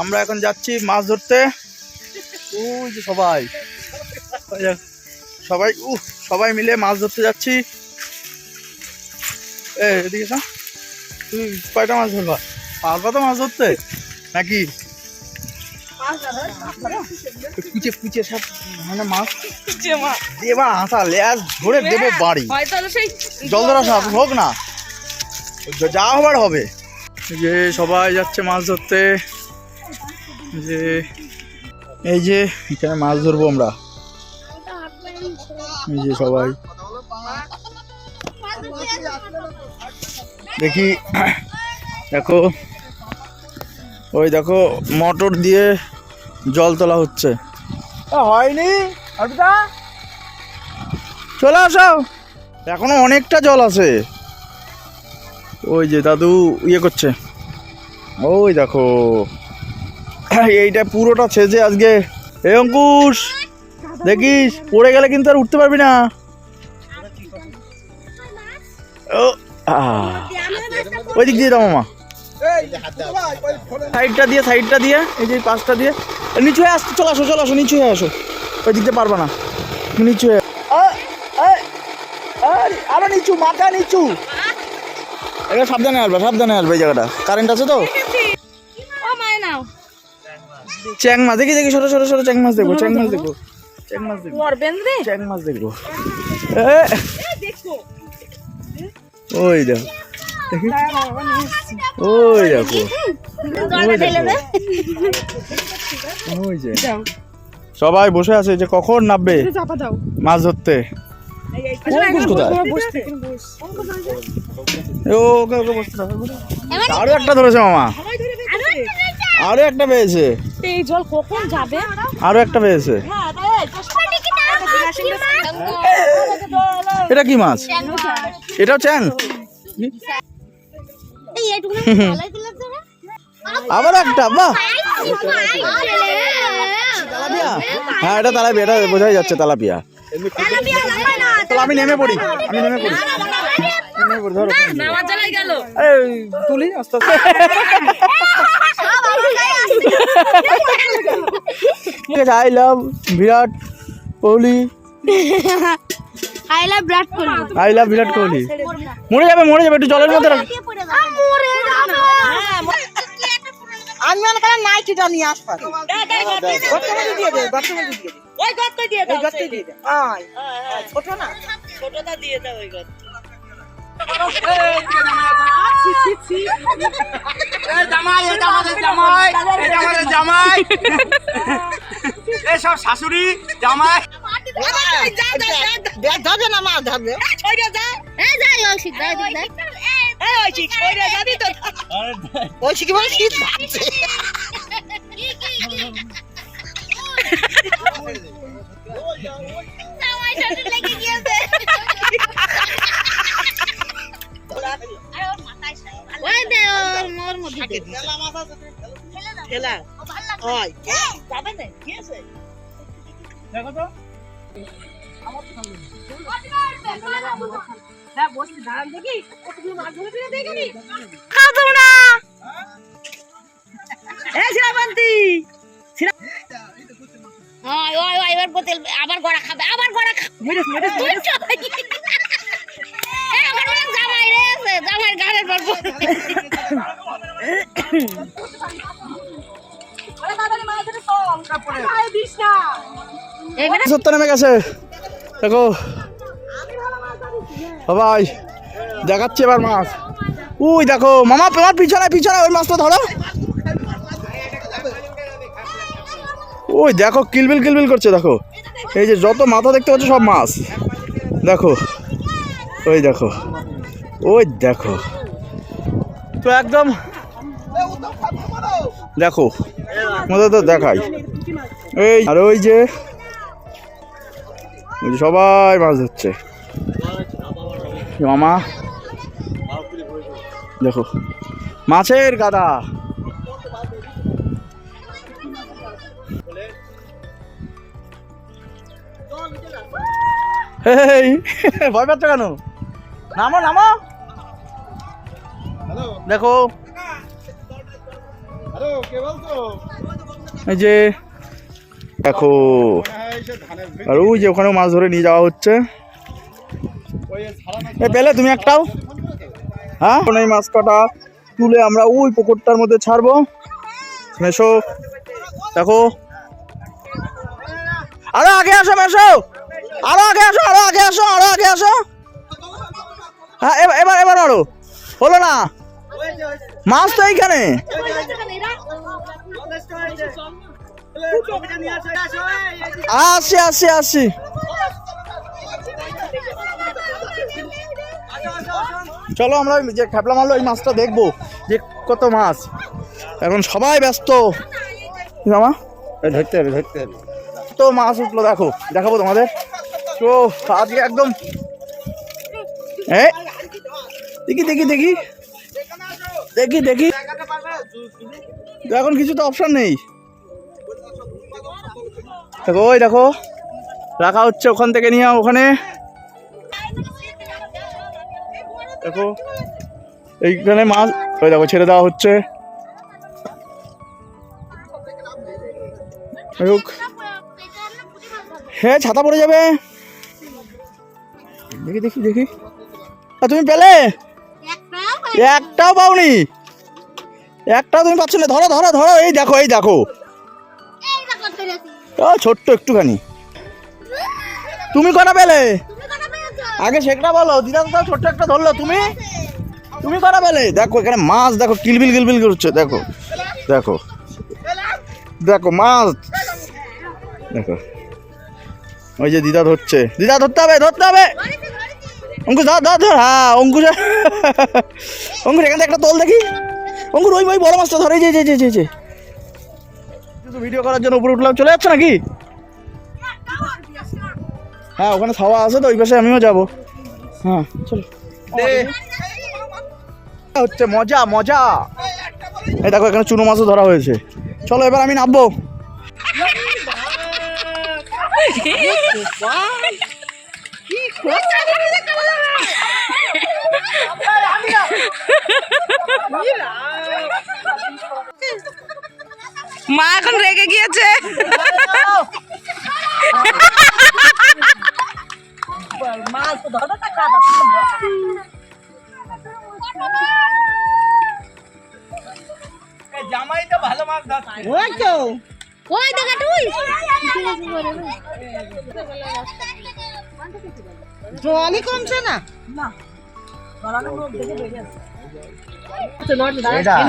আমরা এখন যাচ্ছি মাছ ধরতে। ওই যে সবাই। সবাই উহ সবাই মিলে মাছ ধরতে যাচ্ছি। এ এদিকে। তুই কয়টা মাছ ধরবা? পারবা তো মাছ ধরতে? নাকি? কুচে কুচে সব মানে মাছ? দেবা হাসা লেজ ধরে দেবো বাড়ি। সাপ হোক না। যা হবার হবে। যে সবাই যাচ্ছে মাছ ধরতে। যে এই যে এখানে মাছ ধরবো আমরা। এই যে সবাই। দেখি দেখো। ওই দেখো মোটর দিয়ে জল তোলা হচ্ছে। হয়নি অর্পিতা? চলে আসো। এখনও অনেকটা জল আছে। ওই যে দাদু ইয়ে করছে। ওই দেখো। এইটা পুরোটা ছেজে আজকে। এ অঙ্কুশ, দেখিস, পড়ে গেলে কিন্তু আর উঠতে পারবি না। ও ওই দিক দিয়ে দাও মামা। সাইডটা দিয়ে সাইডটা দিয়ে, এই যে পাশটা দিয়ে। নিচু হয়ে আসতে চলে আসো চলে আসো, নিচু হয়ে আসো। ওই দিক দিয়ে পারবা না। নিচু হয়ে আরও নিচু, মাথা নিচু। এটা সাবধানে আসবে সাবধানে আসবে এই জায়গাটা। কারেন্ট আছে তো? চ্যাং মাছ দেখি দেখি ছোট ছোট ছোট চ্যাং মাছ দেখব চ্যাং মাছ দেখব। চ্যাং মাছ দেখব। মরবেন রে। চ্যাং মাছ দেখব দেখো। ওই দেখো। দেখি। ওই দেখো। ওই দেখো। ওই যে। সবাই বসে আছে যে কখন নামবে? মাছ ধরতে। অঙ্কুশ কোথায় এ, ও, ওকে ওকে বসতে আরও একটা ধরেছে মামা। আরও একটা পেয়েছে এই জল কখন যাবে আরও একটা পেয়েছে এটা কি মাছ এটাও চ্যাং আবার একটা বাহ হ্যাঁ এটা তালাপিয়া এটা বোঝাই যাচ্ছে তালাপিয়া তাহলে আমি নেমে পড়ি আমি নেমে পড়ি নেমে পড়ি ধরো নামাজ জ্বালাই গেল এই, তুলি আস্তে আস্তে I love Virat Kohli I love Virat Kohli I love Virat Kohli মরে যাবে মরে যাবে একটু জলের মধ্যে রাখ। আমি মনে করেন নাইটিটা নিয়ে আসব দিয়ে দে দিয়ে দে। ওই দিয়ে গর্তে দিয়ে দে। আয়। ছোট না? ছোটটা দিয়ে দাও ওই গর্ত। জামাই জামাই শাশুড়ি জামাই ধরবে না মাছ ধরবে ছইরা যা এই যাই ঐশী যাই যাই এই ওই ঠিক ছইরা যাবি তো ওই শিখি বলে শীত ভাবছে জামাই মধ্যে দে। হয় যাবে না কি আছে হ্যাঁ দেখি আবার গড়া খাবে আবার গড়া খাবে মনে জামাই রে জামাই গানের পর সত্য নেমে গেছে। দেখো। সবাই দেখাচ্ছি এবার মাছ। উই, দেখো, মামা, তোমার পিছনে পিছনে ওই মাছটা ধরো। ওই দেখো, কিলবিল কিলবিল করছে, দেখো। এই যে যত মাথা দেখতে পাচ্ছ, সব মাছ। দেখো। ওই দেখো। ওই, দেখো। তো একদম দেখো মধ্যে তো দেখাই। এই, আর ওই যে সবাই মাছ ধরছে। মামা, দেখো, মাছের গাদা। ভয় পাচ্ছ কেন? নামো নামো। দেখো এই যে দেখো আর ওই যে ওখানে মাছ ধরে নিয়ে যাওয়া হচ্ছে এ পেলে তুমি একটাও হ্যাঁ এই মাছ কটা তুলে আমরা ওই পুকুরটার মধ্যে ছাড়বো মেশো দেখো আরও আগে আসো মেশো আরও আগে আসো আরও আগে আসো আরও আগে আসো হ্যাঁ এবার এবার আরও হলো না মাছ তো এইখানে আসি আসি আসি। চলো আমরা ওই যে খেপলা মারলো এই মাছটা দেখব যে কত মাছ। এখন সবাই ব্যস্ত। জামা ধরতে হবে ধরতে হবে। তো মাছ উঠল দেখো দেখাবো তোমাদের। তো আজকে একদম এই দেখি দেখি দেখি। দেখি দেখি। তো এখন কিছু তো অপশান নেই। দেখো ওই দেখো রাখা হচ্ছে ওখান থেকে নিয়ে ওখানে। দেখো এইখানে মাছ ওই দেখো ছেড়ে দেওয়া হচ্ছে। হ্যাঁ ছাতা পড়ে যাবে। দেখি দেখি দেখি। আর তুমি পেলে? একটাও পাওনি? একটাও তুমি পাচ্ছ না ধরো ধরো ধরো এই দেখো এই দেখো। ও ছোট্ট একটুখানি। তুমি কটা পেলে? আগে সেটা বলো দিদা তো ছোট্ট একটা ধরলো তুমি? তুমি কটা পেলে? দেখো এখানে মাছ দেখো কিলবিল কিলবিল করছে দেখো দেখো। দেখো মাছ। দেখো। ওই যে দিদা ধরছে। দিদা ধরতে হবে ধরতে হবে। অঙ্কুশ ধর ধর ধর। হ্যাঁ অঙ্কুশ। অঙ্কুশ এখান থেকে একটা তোল দেখি। অঙ্কুর ওই ওই বড় মাছটা ধরে যে যে যে যে যে। ভিডিও করার জন্য উপরে উঠলাম চলে যাচ্ছে নাকি? হ্যাঁ ওখানে ছাওয়া আছে তো ওই পাশে আমিও যাব। হ্যাঁ চলো। হচ্ছে মজা মজা। এই দেখো এখানে চুনো মাছও ধরা হয়েছে। চলো এবার আমি নামবো। মা এখন রেগে গিয়েছে। জামাই ভালো মাছ ধরছে ওই তো ওই। দেখা তুই জলই কমছে না।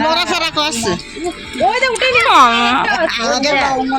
নড়াচড়া করছে। আগে অন্য